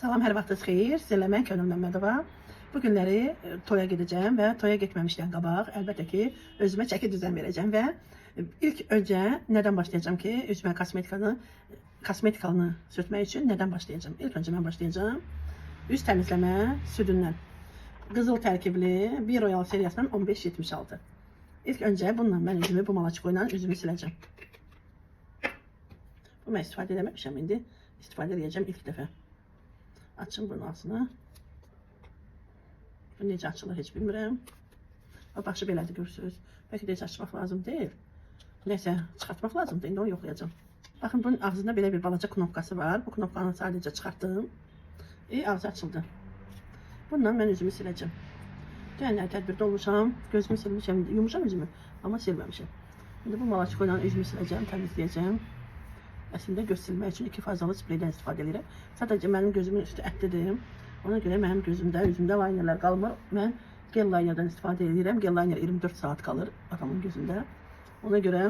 Salam, hər vaxtınız xeyir. Sizlə mən Könül Məmmədova. Bu günləri e, toya gedəcəm və toya getməmişdən qabaq əlbəttə ki, özümə çəki düzən verəcəm və e, ilk öncə nədən başlayacağam ki, üzümə kosmetikanı kosmetikanı sürtmək üçün nədən başlayacağam? İlk öncə mən başlayacağam üz təmizləmə südündən. Qızıl tərkibli bir Royal seriyasının 1576. İlk öncə bununla mən üzümü bu malaçıqo ilə üzümü siləcəm. Bu mən istifadə eləməmişəm indi. İstifadə edəcəm ilk dəfə. Açın bunun ağzını. Bu necə açılır heç bilmirəm. O başı belədir görürsünüz. Bəlkə də heç açmaq lazım deyil. Nəsə çıxartmaq lazımdır. İndi onu yoxlayacağım. Baxın bunun ağzında belə bir balaca knopkası var. Bu knopkanı sadəcə çıxartdım. E, ağzı açıldı. Bununla mən üzümü siləcəm. Dünənlər tədbirdə olmuşam. Gözümü silmişəm. Yumuşam üzümü. Amma silməmişəm. İndi bu malaçıqo ilə üzümü siləcəm, təmizləyəcəm. Əslində göz silmək üçün iki fazalı spreydən istifadə edirəm. Sadəcə mənim gözümün üstü ətlidir. Ona görə mənim gözümdə, üzümdə linerlər qalmır. Mən gel linerdən istifadə edirəm. Gel liner 24 saat qalır adamın gözündə. Ona görə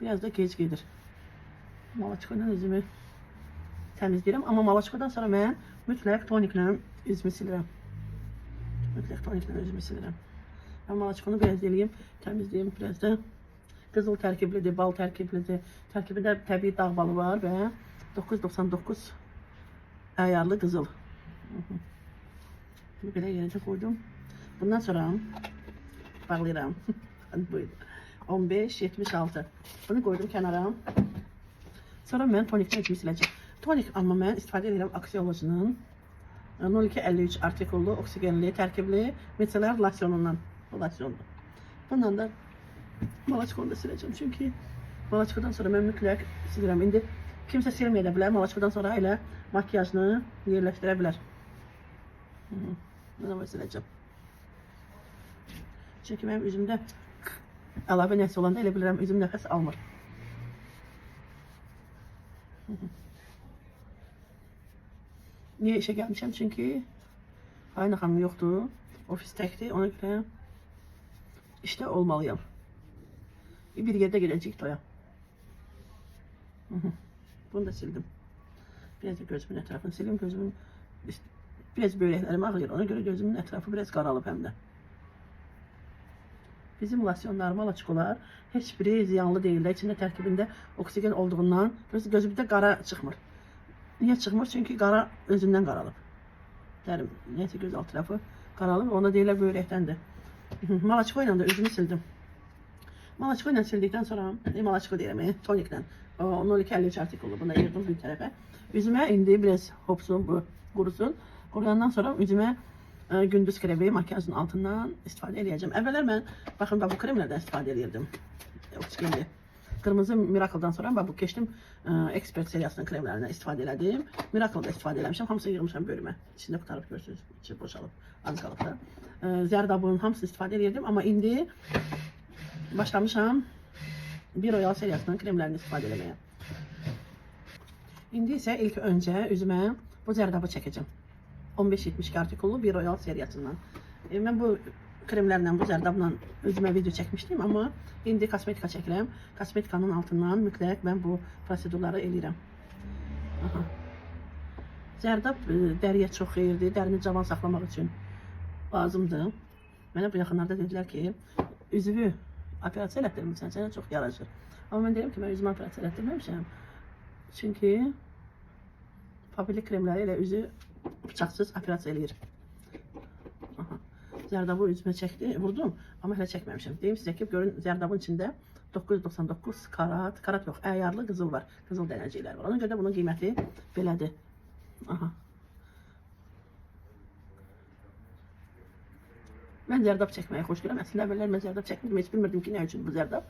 biraz da gec gedir. Malaçıqodan üzümü təmizləyirəm. Amma malaçıqodan sonra mən mütləq toniklə üzümü silirəm. Mütləq toniklə üzümü silirəm. Ben malaçıqonu biraz eləyim, təmizləyim. Biraz da qızıl tərkiblidir, bal tərkiblidir. Tərkibində təbii dağ balı var və 999 əyarlı qızıl. Bunu belə yerəcə qoydum. Bundan sonra bağlayıram. Buyurun. 15 76. Bunu qoydum kənara. Sonra mən toniklə içimi. Tonik amma mən istifadə edirəm aksiyolojinin 0253 artikullu oksigenli tərkibli miseller losyonundan. Bu. Bundan da Malaçıqonu da siləcəm. Çünki Malaçıqodan sonra mən mütləq silirəm. İndi kimsə silməyə də bilər. Malaçıqodan sonra elə makyajını yerləşdirə bilər. Mən onu siləcəm. Çünki mənim üzümdə əlavə nəsə olanda elə bilirəm üzüm nəfəs almır. Niyə işə gəlmişəm? Çünki Ayna xanım yoxdur. Ofis təkdir. Ona görə işdə olmalıyam. Bir yerde gelecek toya. Bunu da sildim. Biraz da gözümün etrafını sileyim. Gözümün işte biraz böreklerim ağrıyor. Ona göre gözümün etrafı biraz qaralıb hem de. Bizim losyonlar, malaçikolar heç biri ziyanlı deyil. İçində tərkibində oksigen olduğundan göz- gözümdə qara çıxmır. Niyə çıxmır? Çünki qara özündən qaralıb. Dərim, neyse göz alt tarafı qaralıb. Ona deyirlər börekdəndir. Malaçiko ilə də üzümü sildim. Malaçiko ilə sildikdən sonra, e, malaçiko deyirəm, e, toniklə. O 0253 artikulu buna yığdım bir tərəfə. Üzümə indi biraz hopsun bu qurusun. Quruyandan sonra üzümə e, gündüz kremi makyajın altından istifadə edəcəm. Əvvəllər mən baxın bax bu kremlərdən istifadə edirdim. E, Oksigenli. Qırmızı Miracle'dan sonra bax bu keçdim e, Expert seriyasının kremlərindən istifadə elədim. Miracle'da istifadə eləmişəm. Hamısını yığmışam bölümə. İçində qutarıb görürsünüz. İçi boşalıb. Az qalıb da. E, Zərdabın hamısını istifadə edirdim. Amma indi başlamışam bir Royal seriyasının kremlərini istifadə etməyə. İndi isə ilk öncə üzümə bu zərdabı çəkəcəm. 15-72 artikullu bir Royal seriyasından. E, mən bu kremlərlə, bu zərdabla özümə video çəkmişdim, amma indi kosmetika çəkirəm. Kosmetikanın altından mütləq mən bu prosedurları eləyirəm. Aha. Zərdab e, dəriyə çox xeyirdir, dərini cavan saxlamaq üçün lazımdır. Mənə bu yaxınlarda dedilər ki, üzvü operasiya elətdirmirsən, sənə çox yaraşır. Amma mən deyirəm ki, mən üzümü operasiya elətdirməmişəm. Çünki fabrik kremləri elə üzü bıçaqsız operasiya eləyir. Aha. Zərdabı üzümə çəkdi, vurdum, amma hələ çəkməmişəm. Deyim sizə ki, görün zərdabın içində 999 karat, karat yox, əyarlı qızıl var. Qızıl dənəciklər var. Ona görə də bunun qiyməti belədir. Aha. Mən zərdab çəkməyi xoş görürəm. Əslində əvvəllər mən zərdab çəkmirdim, heç bilmirdim ki, nə üçün bu zərdab.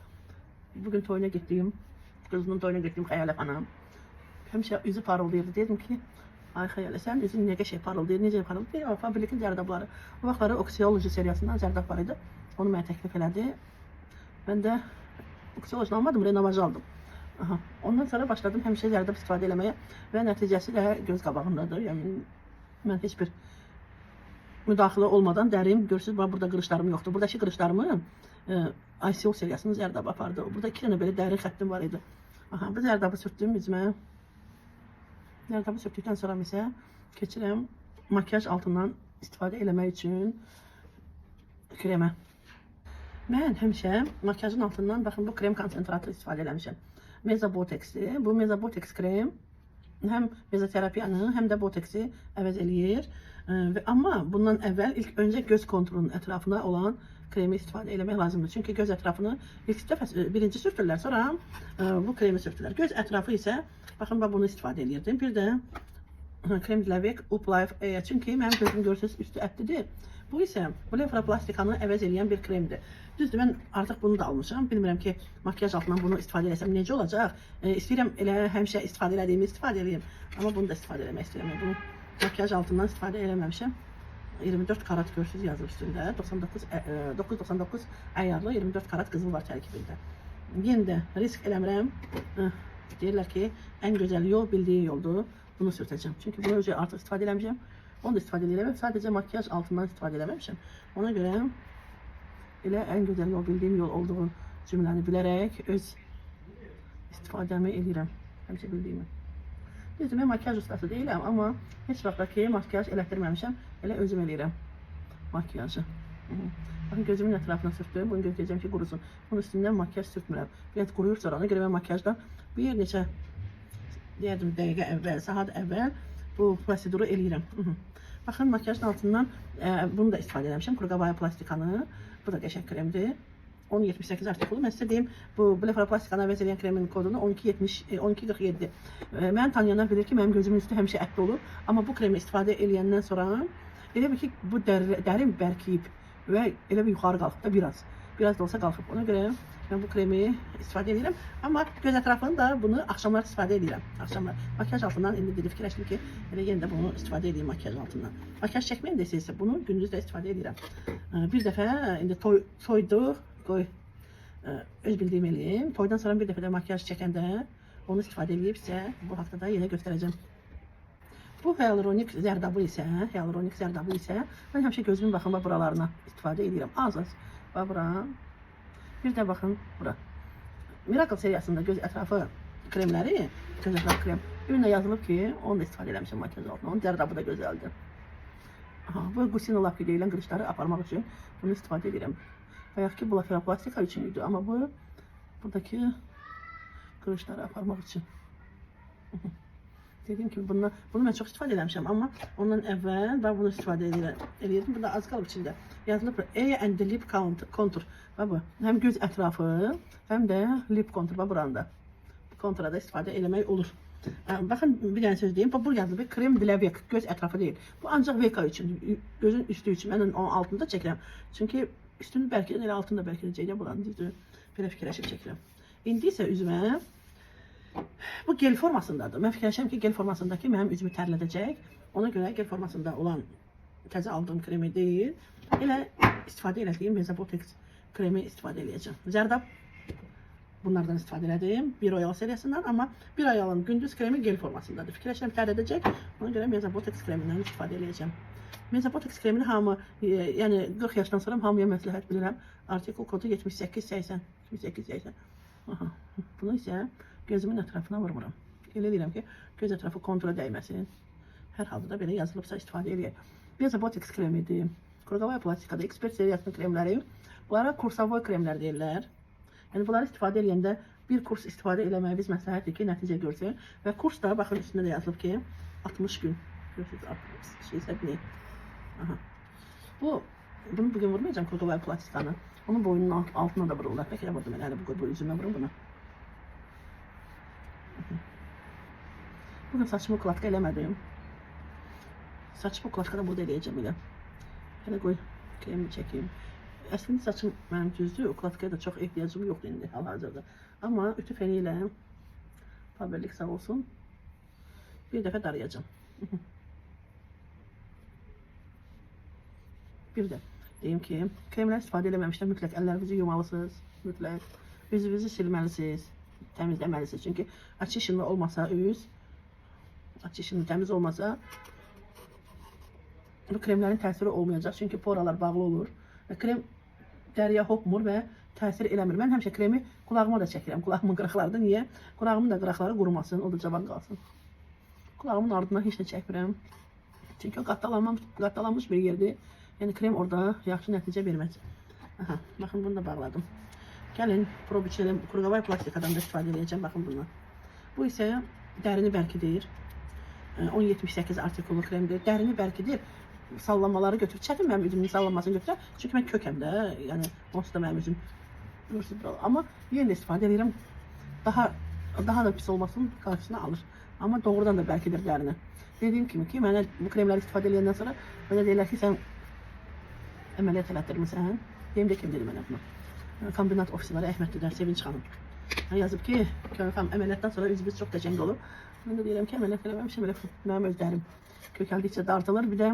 Bugün toyuna getdiyim, qızımın toyuna getdiyim Xəyalə xanım. Həmişə üzü parıldayırdı. Dedim ki, ay Xəyalə, sən üzün nə qəşəng parıldayır, necə parıldayır? O fabrikin zərdabları. O vaxtları Oxyology seriyasından zərdab var idi. Onu mənə təklif elədi. Mən də Oxyology almadım, renovaj aldım. Aha. Ondan sonra başladım həmişə zərdab istifadə eləməyə və nəticəsi də göz qabağındadır. Yəni mən heç bir müdaxilə olmadan dərim, görürsüz, bax burada qırışlarım yoxdur. Buradakı qırışlarımı e, ICO seriyasının zərdabı apardı. Burada iki dənə belə dərin xəttim var idi. Aha, bu zərdabı sürtdüm üzümə. Zərdabı sürtdükdən sonra isə keçirəm makyaj altından istifadə eləmək üçün kremə. Mən həmişə makyajın altından baxın bu krem konsentratı istifadə eləmişəm. Mezabotex-dir. Bu Mezabotex krem həm mezoterapiyanı, həm də boteksi əvəz eləyir. Ə, Və amma bundan əvvəl ilk öncə göz konturunun ətrafına olan kremi istifadə eləmək lazımdır. Çünki göz ətrafını ilk dəfə ə, birinci sürtürlər, sonra ə, bu kremi sürtürlər. Göz ətrafı isə baxın bax bunu istifadə eləyirdim. Bir də krem Dilavek Up Life E. Çünki mənim gözüm görürsüz üstü ətlidir. Bu isə blefaroplastikanı əvəz eləyən bir kremdir. Düzdür, mən artıq bunu da almışam. Bilmirəm ki, makyaj altından bunu istifadə etsəm necə olacaq. E, istəyirəm elə həmişə istifadə elədiyimi istifadə edeyim. Amma bunu da istifadə eləmək istəyirəm. Bunu makyaj altından istifadə eləməmişəm. 24 karat görsüz yazıb üstündə. 99 ə, ə, 999 əyarlı 24 karat qızıl var tərkibində. Yenə də risk eləmirəm. Deyirlər ki, ən gözəl yol bildiyi yoldur. Bunu sürtəcəm. Çünki bunu artıq istifadə eləmişəm. Onu da istifadə eləmirəm. Sadəcə makyaj altından istifadə eləməmişəm. Ona görə elə ən gözəl yol bildiyim yol olduğu cümləni bilərək öz istifadəmi edirəm. Həmişə bildiyimi. Düzdür, makyaj ustası deyiləm, amma heç vaxt makyaj elətdirməmişəm. Elə özüm eləyirəm makyajı. Baxın gözümün ətrafına sürtdüm. Bunu gözləyəcəm ki qurusun. Bunun üstündən makyaj sürtmürəm. Biraz quruyur sonra ona görə mən makyajdan bir neçə deyərdim dəqiqə əvvəl, saat əvvəl bu proseduru eləyirəm. Hı -hı. Baxın makyajın altından e, bunu da istifadə etmişəm. Kurqabaya plastikanı. Bu da qəşəng kremdir. 1078 artikulu. Mən sizə deyim, bu blefaroplastikanı əvəz edən kremin kodunu 1270 e, 1247. E, Mən tanıyanlar bilir ki, mənim gözümün üstü həmişə ətli olur. Amma bu kremi istifadə eləyəndən sonra elə bir ki, bu dəri, dərin bərkiyib və elə bir yuxarı qalxıb da biraz. Biraz da olsa qalxıb. Ona görə mən bu kremi istifadə edirəm. Amma göz ətrafını da bunu axşamlar istifadə edirəm. Axşamlar makyaj altından indi bir fikirləşdim ki, elə yenə də bunu istifadə edeyim makyaj altından. Makyaj çəkməyim istəyirsə bunu gündüz də istifadə edirəm. Bir dəfə indi toy toyduq, qoy öz bildiyimi eləyim. Toydan sonra bir dəfə də makyaj çəkəndə onu istifadə edib sizə bu haqda da yenə göstərəcəm. Bu hialuronik zərdabı isə, hialuronik zərdabı isə mən həmişə gözümün baxın bax buralarına istifadə edirəm. Az az. Bax bura. Bir də baxın bura. Miracle seriyasında göz ətrafı kremləri, göz ətrafı krem. Ürünə yazılıb ki, onu da istifadə eləmişəm makyaj altına. Onun zərdabı da gözəldir. Aha, bu Gusino lapki deyilən qırışları aparmaq üçün bunu istifadə edirəm. Bayaq ki, blefaroplastika üçün idi, amma bu buradakı qırışları aparmaq üçün. Dediyim kimi bundan, bunu mən çox istifadə eləmişəm, amma ondan əvvəl ben bunu istifadə edirəm. Eləyirdim. Burada az qalıb içində. Yazılıb A and lip contour. Bax bu. Həm göz ətrafı, həm də lip contour bax buranda. Bu kontura da istifadə eləmək olur. Baxın bir dənə söz deyim. Bu yazılıb krem de la göz ətrafı deyil. Bu ancaq veka üçün, gözün üstü üçün. Mən onun altında çəkirəm. Çünki üstünü bəlkə də elə altında bəlkə də çəkirəm buranı düzdür. Belə fikirləşib çəkirəm. İndi isə üzümə bu gel formasındadır. Mən fikirləşirəm ki, gel formasındakı mənim üzümü tərlədəcək. Ona görə gel formasında olan təzə aldığım kremi deyil, elə istifadə elədiyim Mezabotex kremi istifadə eləyəcəm. Zərdab bunlardan istifadə elədim. Bir Royal seriyasından, amma bir Royalın gündüz kremi gel formasındadır. Fikirləşirəm tərlədəcək. Ona görə Mezabotex kremindən istifadə eləyəcəm. Mezabotex kremini hamı, e, yəni 40 yaşdan sonra hamıya məsləhət bilirəm. Artikul kodu 7880. 7880. Aha. Bunu isə gözümün ətrafına vurmuram. Elə deyirəm ki, göz ətrafı kontura dəyməsin. Hər halda da belə yazılıbsa istifadə edək. Mezabotex kremidir. Kurgavaya plastikada ekspert seriyasının kremləri. Bunlara kursavoy kremlər deyirlər. Yəni bunları istifadə edəndə bir kurs istifadə eləməyimiz məsləhətdir ki, nəticə görsün. Və kurs da baxın üstündə də yazılıb ki, 60 gün. Görürsünüz, 60 şey səbni. Aha. Bu bunu bugün vurmayacağım kurgavaya plastikanı. Onun boynunun alt, altına da vururlar. Peki de vurdum. Yani bu, bu yüzüme vurun bunu. Bugün saçımı kulatka eləmədim. Saçımı kulatkada burada eləyəcəm elə. Hələ qoy kremi çəkeyim. Əslində saçım mənim düzdür. O kulatkaya da çox ehtiyacım yoxdur indi hal-hazırda. Amma ütü feni ilə Faberlik sağ olsun. Bir dəfə darayacağım. Bir də deyim ki, kremlər istifadə eləməmişdən mütləq əllərinizi yumalısınız. Mütləq üzünüzü silməlisiniz, təmizləməlisiniz. Çünki açı işini olmasa üz, açı işini təmiz olmasa bu kremlərin təsiri olmayacaq. Çünki poralar bağlı olur. Və krem dəriyə hopmur və təsir eləmir. Mən həmişə kremi qulağıma da çəkirəm. Qulağımın qıraqlarında niyə? Qulağımın da qıraqları qurumasın, o da cavan qalsın. Qulağımın ardına heç nə çəkmirəm. Çünki o qattalanmış, qattalanmış bir yerdir. Yəni krem orada yaxşı nəticə verməz. Aha, baxın bunu da bağladım. Gəlin prob içelim. Kurqavay plastikadan da istifadə edəcəm. Baxın bundan. Bu isə dərini bərkidir. E, 1078 artikulu kremdir. Dərini bərkidir. Sallamaları götür. Çətin mənim üzümün sallanmasını götürər. Çünki mən kökəm də. Yəni onsuz da mənim üzüm. Amma yenə də istifadə edirəm. Daha daha da pis olmasının qarşısını alır. Amma doğrudan da bərkidir dərini. Dediyim kimi ki, mənə bu kremləri istifadə edəndən sonra mənə deyirlər ki, sən əməliyyat elətdirmisən. Deyim də kim dedi mənə bunu. Kombinat ofisləri Əhmədlidən Sevinç xanım. Yazıb ki, Könfəm əməliyyatdan sonra üzümüz çox qəşəng olur. Mən də deyirəm ki, əməliyyat eləməmişəm, elə mənim öz dərim kökəldikcə dartılır. Bir də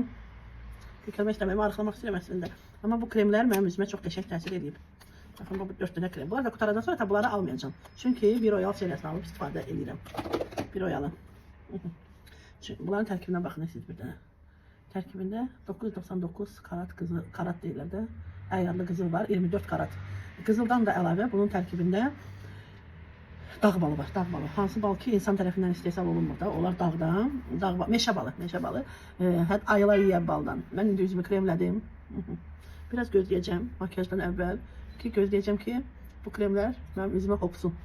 kökəlmək istəməyimi arıqlamaq istəyirəm əslində. Amma bu kremlər mənim üzümə çox qəşəng təsir edib. Baxın bu 4 dənə krem. Bunlar da qutarandan sonra tabi bunları almayacağam. Çünki bir oyal seriyasını alıb istifadə edirəm. Bir oyalı. Çünki bunların tərkibinə baxın siz bir dənə. Tərkibində 999 karat qızıl, karat deyirlər də. Əyarlı qızıl var, 24 karat. Qızıldan da əlavə bunun tərkibində dağ balı var, dağ balı. Hansı bal ki insan tərəfindən istehsal olunmur da, onlar dağdan, dağ balı, meşə balı, meşə balı. E, hətta ayılar yeyən baldan. Mən indi üzümü kremlədim. Biraz gözləyəcəm makyajdan əvvəl ki, gözləyəcəm ki, bu kremlər mənim üzümə hopsun.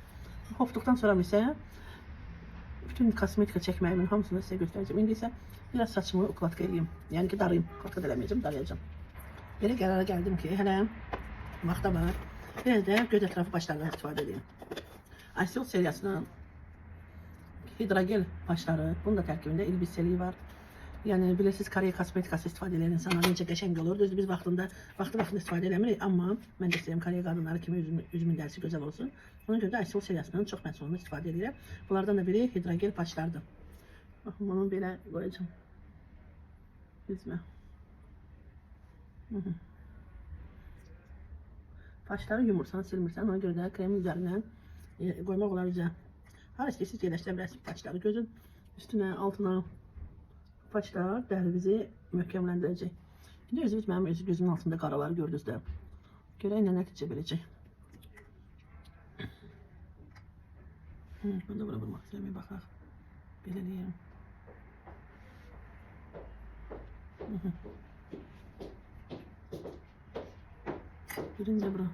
Hopduqdan sonra isə bütün kosmetika çəkməyimin hamısını sizə göstərəcəm. İndi isə biraz saçımı ukladka edeyim. Yəni ki, darayım. Ukladka da eləməyəcəm, darayacağım. Belə qərara gəldim ki, hələ vaxta var. Biraz da göz ətrafı başlarından istifadə edeyim. Asil seriyasının hidrogel başları, bunun da tərkibində ilbiseliyi var. Yəni bilirsiniz Koreya kosmetikası istifadə edən insanlar necə qəşəng olur. Düzdür biz vaxtında vaxtı vaxtında istifadə eləmirik, amma mən də istəyirəm Koreya qadınları kimi üzümün dərisi gözəl olsun. Ona görə də Asil seriyasının çox məhsulunu istifadə edirəm. Bunlardan da biri hidrogel başlardır. Baxın bunu belə qoyacağam. Üzmə. Hı -hı. Başları yumursan, silmirsən, ona görə də kremin üzərinə e, qoymaq olar üzə. Hər istəyirsiniz yerləşdirə bilərsiniz başları. Gözün üstünə, altına başlar dərinizi möhkəmləndirəcək. İndi özünüz mənim öz gözümün altında qaraları gördünüz də. Görək nə nəticə verəcək. Hı, bunu da bura vurmaq istəyirəm, baxaq. Belə. Birini də bura.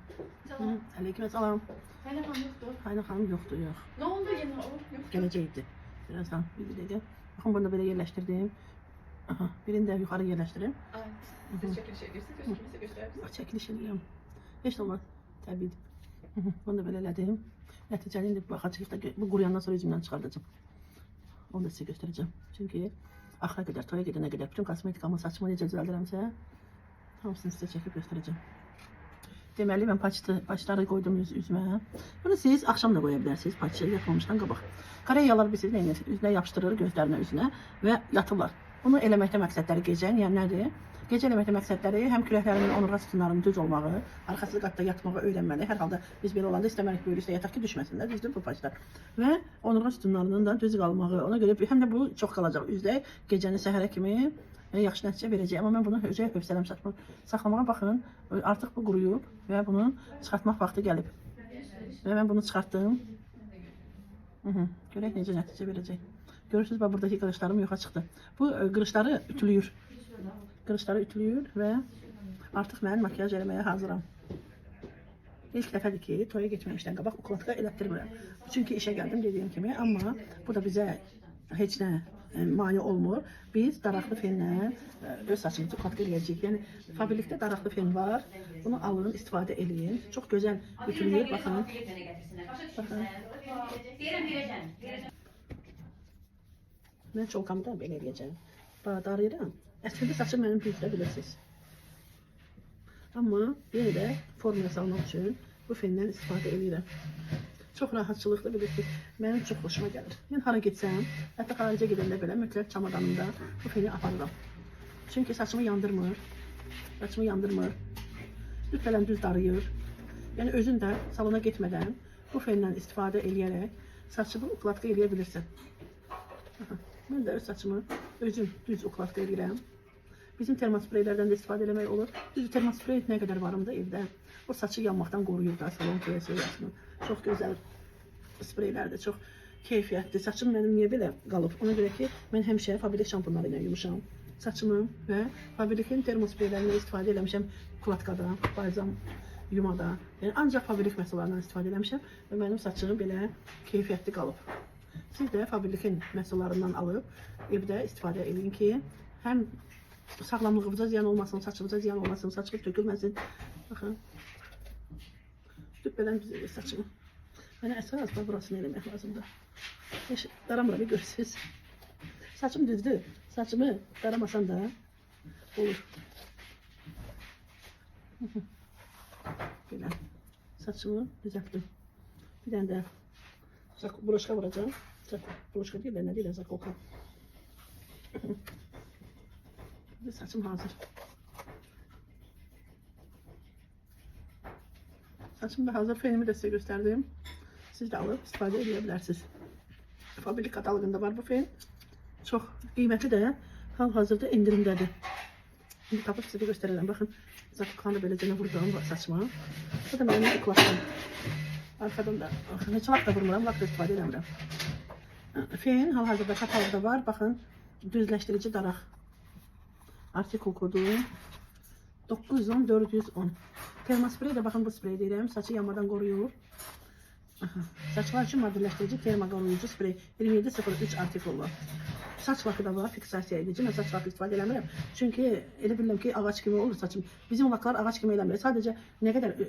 Aleyküm selam. Hele hanım yoktu. Aynı xanım yoxdur, yox. Ne oldu yine o? Yok. Gələcəkdi. Birazdan bir dəqiqə. Baxın bunu da belə yerləşdirdim. Aha, birini də yuxarı yerləşdirim. Evet. Siz çekilişe girsek gösterimizi gösterebiliriz. Bax, çəkiliş edirəm. Heç nə olmaz. Hı, Bunu da belə elədim. Nəticəni indi baxacağıq da bu quruyandan sonra üzümdən çıxardacağım. Onu da sizə göstərəcəm. Çünki axıra qədər, toya gedənə qədər bütün kosmetikamı, saçımı necə düzəldirəmsə, hamısını sizə çəkib göstərəcəm. Deməli, mən paçdı, paçları qoydum üz, üzümə. Bunu siz axşam da qoya bilərsiniz, paçı yatmamışdan qabaq. Koreyalılar bilirsiniz, nə edir? Üzünə yapışdırır, gözlərinə, üzünə və yatırlar. Bunu eləməkdə məqsədləri gecə, yəni nədir? Gecə eləməkdə məqsədləri həm kürəklərinin onurğa sütunlarının düz olmağı, arxası qatda yatmağı öyrənməli. Hər halda biz belə olanda istəmərik böyrü üstə yataq ki, düşməsinlər, düzdür bu paçlar. Və onurğa sütunlarının da düz qalmağı. Ona görə həm də bu çox qalacaq üzdə gecəni səhərə kimi yaxşı nəticə verəcək. Amma mən bunu özə hövsələm saçma saxlamağa baxın. Artıq bu quruyub və bunu çıxartmaq vaxtı gəlib. Və mən bunu çıxartdım. Hı -hı. Görək necə nəticə verəcək. Görürsüz bax buradakı qırışlarım yoxa çıxdı. Bu e, qırışları ütülüyür. Qırışları ütülüyür və artıq mən makyaj eləməyə hazıram. İlk dəfədir ki, toya getməmişdən qabaq ukladka elətdirmirəm. Çünki işə gəldim dediyim kimi, amma bu da bizə heç nə e, mane olmur. Biz daraqlı fenlə e, öz saçımızı ukladka eləyəcəyik. Yəni fabrikdə daraqlı fen var. Bunu alın, istifadə eləyin. Çox gözəl ütülüyür, baxın. Baxın. Mən çolkamı da belə eləyəcəm. Bax, darayıram. Əslində saçım mənim düzdür, bilirsiniz. Amma yenə də formaya salmaq üçün bu fendən istifadə edirəm. Çox rahatçılıqlı bilirsiniz. Mənim çox xoşuma gəlir. Mən hara getsəm, hətta xaricə gedəndə belə mütləq çamadanımda bu feni aparıram. Çünki saçımı yandırmır. Saçımı yandırmır. Lütfələn düz darıyır. Yəni özün də salona getmədən bu fendən istifadə eləyərək saçını ukladka eləyə bilirsən. Mən də öz saçımı özüm düz ukladka edirəm. Bizim termospreylərdən də istifadə etmək olur. Düz termosprey nə qədər varımda evdə. O saçı yanmaqdan qoruyur da salon seriyasını. Çox gözəl spreylərdir, çox keyfiyyətli. Saçım mənim niyə belə qalıb? Ona görə ki, mən həmişə fabrik şampunları yumuşam. saçımı və Fabrik'in termospreylərindən istifadə eləmişəm. Kulatkada, balzam yumada. Yəni ancaq Fabrik məhsullarından istifadə eləmişəm və mənim saçım belə keyfiyyətli qalıb. Siz də Fabrik'in məhsullarından alıb evdə istifadə edin ki, həm sağlamlığınıza ziyan olmasın, saçınıza ziyan olmasın, saçınız tökülməsin. Baxın. Düppələn bizə saçımı. Mənə əsas da burasını eləmək lazımdır. Heç daramıram, görürsünüz. Saçım düzdür. Saçımı daramasan da olur. Belə. Saçımı düzəltdim. Bir dənə də zak- broşka vuracağım. Zak- Broşka deyil də nə deyirlər, zakolka. Bir saçım hazır. Da hazır. Fenimi de size gösterdim. Siz de alıp istifade edebilirsiniz. Fabrik katalogunda var bu fen. Çok kıymetli de hal hazırda indirimdedir. Şimdi tapıp size gösterelim. Bakın zaten da böylece vurduğum saçma. Bu da benim kulaklarım. Arkadan da hiç lak da vurmuram, lak da istifade edemiyorum. Fen hal hazırda katalogda var. Bakın düzleştirici daraq. Artikul kodu 910 410. Termosprey de bakın bu sprey deyirəm. Saçı yanmadan qoruyur. Aha. Saçlar üçün modelləşdirici termo qoruyucu sprey 2703 artikullu. Saç lakı da var, fiksasiya edici. Mən saç lakı istifadə eləmirəm. Çünki elə bilirəm ki, ağac kimi olur saçım. Bizim laklar ağac kimi eləmir. Sadəcə nə qədər ə,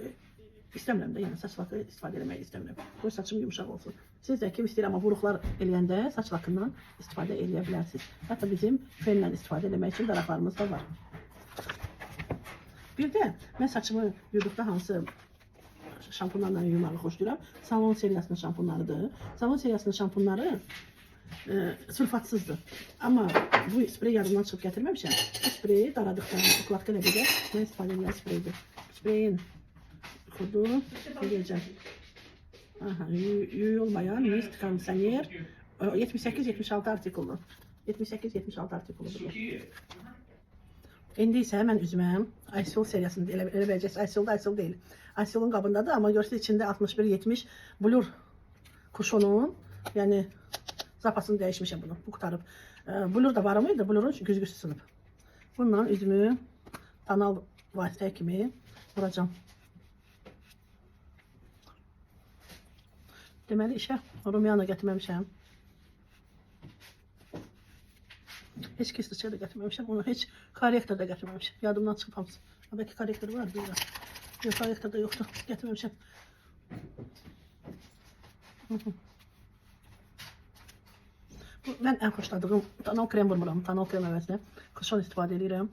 istəmirəm də, yəni saç lakı istifadə eləməyi istəmirəm. Qoy saçım yumşaq olsun. Siz də kim istəyir amma buruqlar eləyəndə saç lakından istifadə eləyə bilərsiniz. Hətta bizim fenlə istifadə eləmək üçün daraqlarımız da var. Bir də mən saçımı yuduqda hansı şampunlarla yumağı xoşlayıram. Salon seriyasının şampunlarıdır. Salon seriyasının şampunları e, sulfatsızdır. Amma bu sprey yadımdan çıxıb gətirməmişəm. Bu spreyi daradıqdan kuklatqa ilə birgə mən istifadə edən spreydir. Spreyin xudu deyəcəm. Aha, yu- yuyulmayan mist kondisioner 78-76 artikullu. 78-76 artikullu. İndi isə mən üzümə Aysul seriyasını elə, elə biləcəksiniz. Aysul da Aysul deyil. Aysulun qabındadır, amma görürsünüz içində 61-70 blur kuşonun, yəni zapasını dəyişmişəm bunu. Bu qutarıb. Blur da var mıydı? Blurun güzgüsü sınıb. Bununla üzümü kanal vasitə kimi vuracağım. Deməli işə rumiyana gətirməmişəm. Heç kestirçə də gətirməmişəm. Onu heç korrektor da gətirməmişəm. Yadımdan çıxıb hamısı. Ha, Bəlkə korrektor var, bilirəm. Yox, korrektor da yoxdur. Gətirməmişəm. Hı hı. Bu, mən ən xoşladığım tanal krem vurmuram. Tanal krem əvəzinə kuşon istifadə edirəm.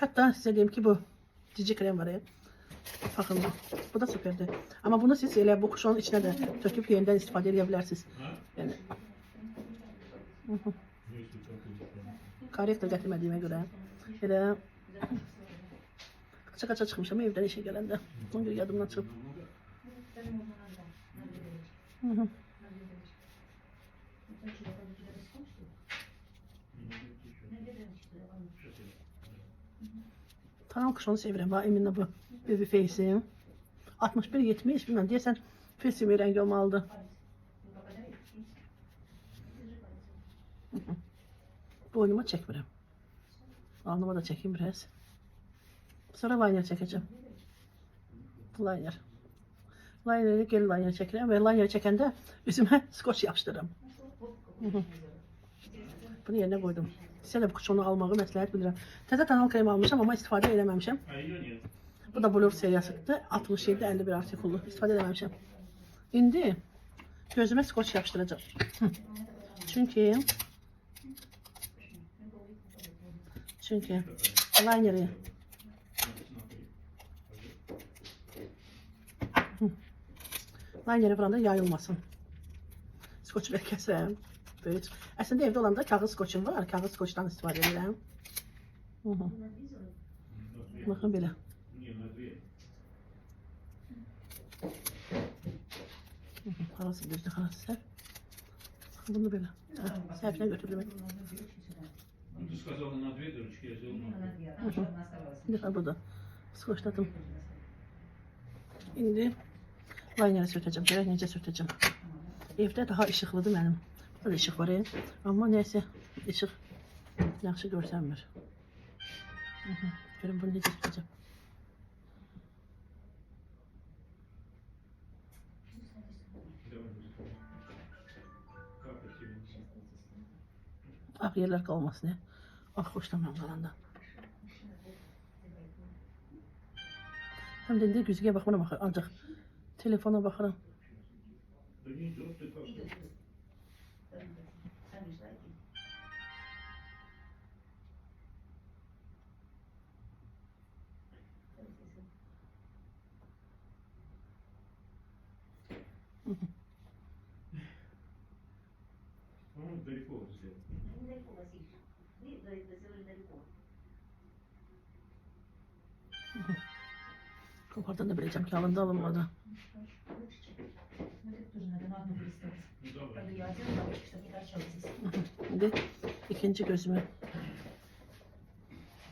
Hətta sizə deyim ki, bu cici krem var. Baxın bu. Bu da süperdir. Amma bunu siz elə bu kuşonun içinə də töküb yenidən istifadə edə bilərsiniz. Yəni. Hı hı. Korrektor gətirmədiyimə görə elə qaça-qaça çıxmışam evdən işə gələndə. Ona görə yadımdan çıxıb. Hı hı. Tanal kuşunu sevirəm. Va eminlə bu baby face-im. 61-70 bilməm deyəsən fesimi rəngi olmalıdır. Hı hı. Boynuma çəkmirəm. Alnıma da çəkeyim biraz. Sonra liner çəkəcəm. Liner. Lineri gel liner çəkirəm və liner çəkəndə üzümə skoç yapışdırıram. Bunu yerinə qoydum. Sizə də bu kuşonu almağı məsləhət bilirəm. Təzə tanal krem almışam, amma istifadə eləməmişəm. Bu da Blur seriyasıdır. 67-51 artikullu. İstifadə eləməmişəm. İndi gözümə skoç yapışdıracağım. Çünki Çünki lineri Hı. lineri vuranda yayılmasın. Skoçu belə kəsirəm. Böyük. Əslində evdə olanda kağız skoçum var. Kağız skoçdan istifadə edirəm. Hı -hı. Baxın belə. Harası düzdür, harası səhv. Bunu belə. Hə, Səhvlə götürdüm. Ну, ты сказал на две дырочки, я сделал на одну. Bir dəfə burada. Skoçladım. İndi layneri sürtəcəm. Görək necə sürtəcəm. Evdə daha işıqlıdır mənim. Burada işıq var, e. amma nəysə işıq Yaxşı görsənmir. Mhm. Görün bunu necə tutacağım. Как это тебе? Ağ yerlər qalmasın. ya. Xoşlamıram qalanda. Həm də indi güzgüyə baxmıram axı, ancaq telefona baxıram. Oradan da bileceğim ki alındı alınmadı. Şimdi ikinci gözümü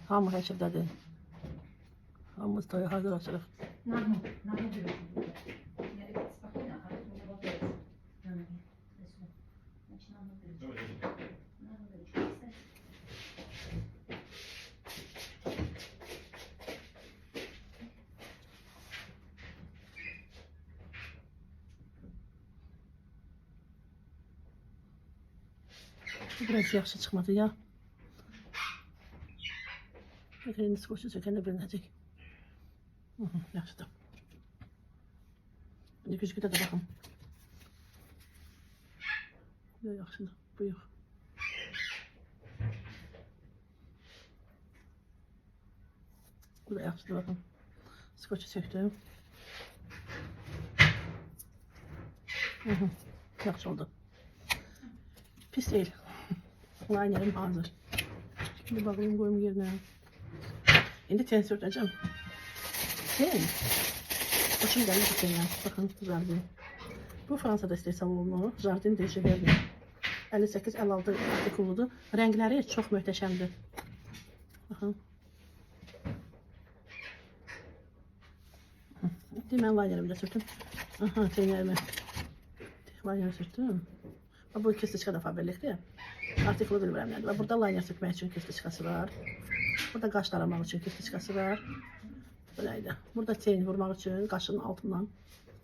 hamur açıp dedi. Hamur tayı hazır açılır. Thank you. Biraz yaxşı çıxmadı ya. Bəlkə indi skoçu sökəndə bilinəcək. Yaxşıdır. İndi güzgüdə də baxım. Yox, yaxşıdır. Bu yox. Bu da yaxşıdır baxın. Skoçu söktüm. Hı oldu. Pis değil. Linerim hazır. Şimdi bakayım koyayım yerine. Şimdi ten sürteceğim. Ten. O şimdi geldi bu tenen. Bakın jardin. Bu Fransa'da istehsal olunur. Jardin de Cheverny. 58-56 artikuludur. Rəngləri çox möhtəşəmdir. Baxın. Demək linerimi də sürtüm. Aha, tenlərimi. Liner sürtüm. Bax, Bu kestiçka da faberlikdir. Artikulu bilmirəm nədir. Burada liner sürtmək üçün kestiçkası var. Burada qaş daramaq üçün kestiçkası var. Belə idi. Burada ten vurmaq üçün, qaşın altından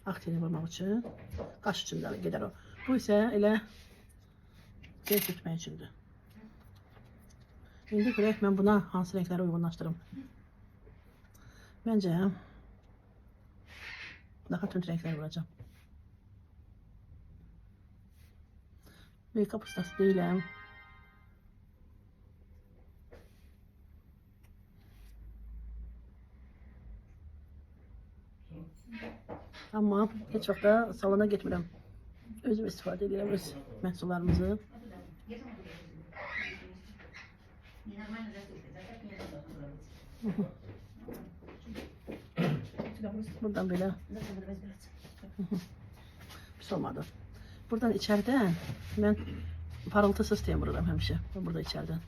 ağ teni vurmaq üçün, qaş üçün də gedər o. Bu isə elə ten sürtmək üçündür. İndi görək mən buna hansı rəngləri uyğunlaşdırım. Məncə daha tünd rənglər vuracağam. Make-up ustası deyiləm. Ama heç vaxta salona getmirəm. Özüm istifadə edirəm öz məhsullarımızı. Buradan belə. Pis şey olmadı. Buradan içərdən mən parıltı sistemi vururam həmişə. Burada içərdən.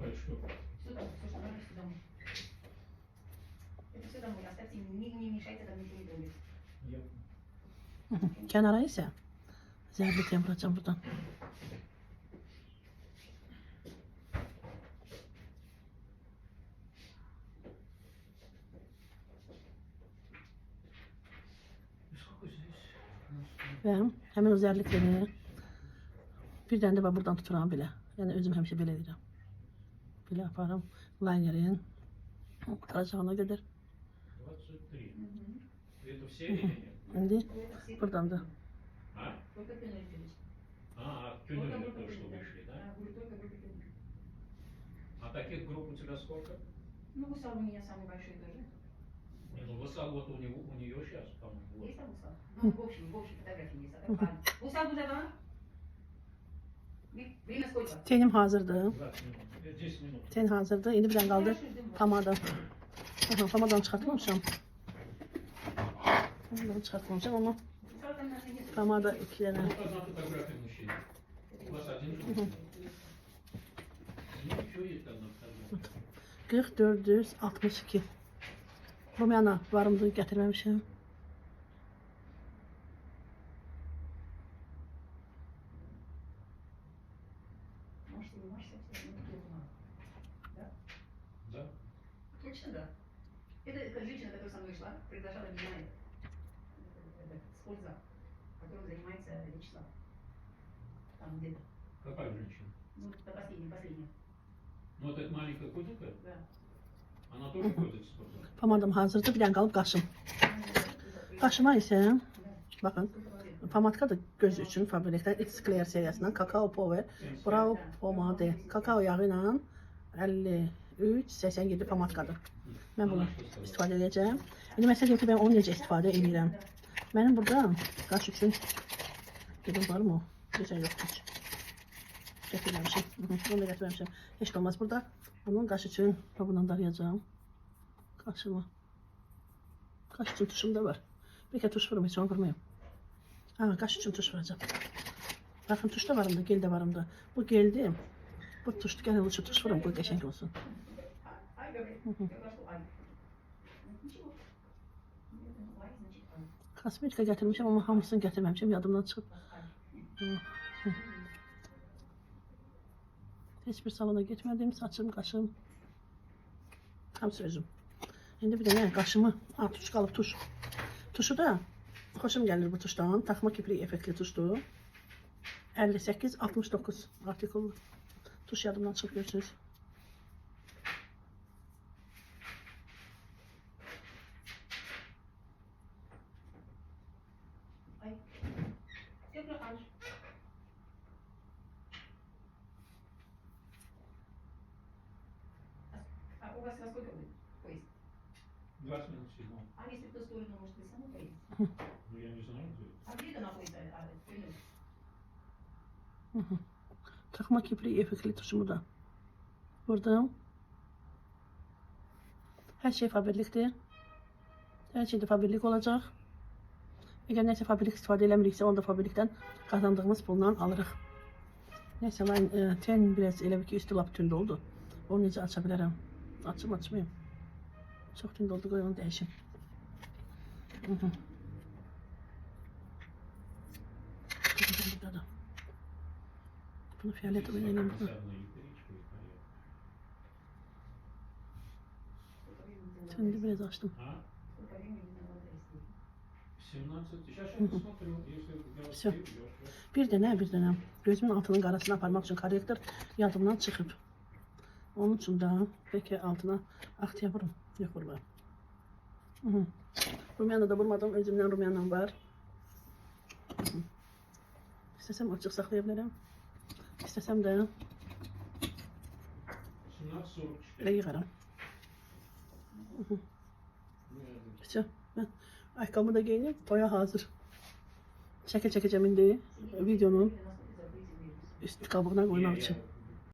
Başlıyor. Я Kənara isə zərli tem vuracam buradan. Сколько здесь? Və həmin o zərli temi bir dənə də bax buradan tuturam belə. Yəni özüm həmişə belə edirəm. Belə aparım linerin qutaracağına qədər. 23. Мгм. Это все или нет? İndi Это все. buradan da А? Только пенуль пилить. А, от Только тюнинга группа то, что пилить, вышли, да? Да, говорю, только группа пилить. А таких групп у тебя сколько? Ну, высал у меня самый большой тоже. Не, ну высал вот у него, у нее сейчас, по-моему, вот. Есть там высал? Ну, в общем, в общем, фотографии есть. А так правильно. Высал уже, да? Ви- Время сколько? tenim hazırdır. 20 минут. Э, 10 минут. Ten hazırdır. İndi bir dənə qaldı Хорошо, ждем Bunu çıkartmayacağım ama parmağı da ikilene. Qırx dörd yüz altmış iki. Rumyana varımdı gətirməmişəm. aldım hazırdı. Bir tane kalıp kaşım. Kaşıma ise bakın pamatka da göz üçün fabrikdən X Clear seriyasından kakao power bravo pomade kakao yağı ilə 53-87 pamatkadır. Mən bunu istifadə edəcəm. İndi məsələ ki, mən onu necə istifadə edirəm. Mənim burada qaş üçün dedim varmı? Necə yox heç. Gətirməmişim. Bunu da gətirməmişim. Heç olmaz burada. Bunun qaş üçün bundan da yiyəcəm. Kaç tuşum da var. Bir kere tuş vurmayı son vurmayayım. Ha kaç için tuş vuracağım. Bakın tuş da varımda, gel de varımda. Bu geldi. Bu tuş, gel uçu tuş vurayım, bu geçenk olsun. Hı hı. Kosmetika gətirmişəm, amma hamısını gətirməmişəm, yadımdan çıxıb. Heç bir salona getmədim, saçım, qaşım, hamısı özüm. İndi bir də nə, qaşımı, ha, tuş qalıb, tuş. Tuşu da, xoşum gəlir bu tuşdan. Taxma kiprik effektli tuşdur. 58-69 artikullu. Tuş yadımdan çıxıb Effektli tuşumu da vurdum. Her şey fabriklikdir. Her şeyde fabriklik olacaq. Əgər nəsə fabrik istifadə eləmiriksə, onu da fabrikdən qazandığımız pulla alırıq. Nəysə, mən e, ten biraz elə bir ki, üstü lap tünd oldu. Onu necə aça bilərəm? Açım, açmayım. Çox tünd oldu, qoy onu dəyişim. Hı -hı. я посмотрю, если я Всё. успею, я успею. Bir dənə, bir dənə gözümün altının qarasını aparmaq üçün korrektor yadımdan çıxıb. Onun üçün də bəlkə altına axtıya vurum. Yox vurma. Mhm. Rumyanla da vurmadım. Özümdən rumyanla var. Mhm. İstəsəm açıq saxlaya bilərəm. istesem dayanım. Öyle yıkarım. İşte ben ayakkabımı da giyindim. Toya hazır. Çeke çekeceğim indiği videonun üst kabuğuna koymak için.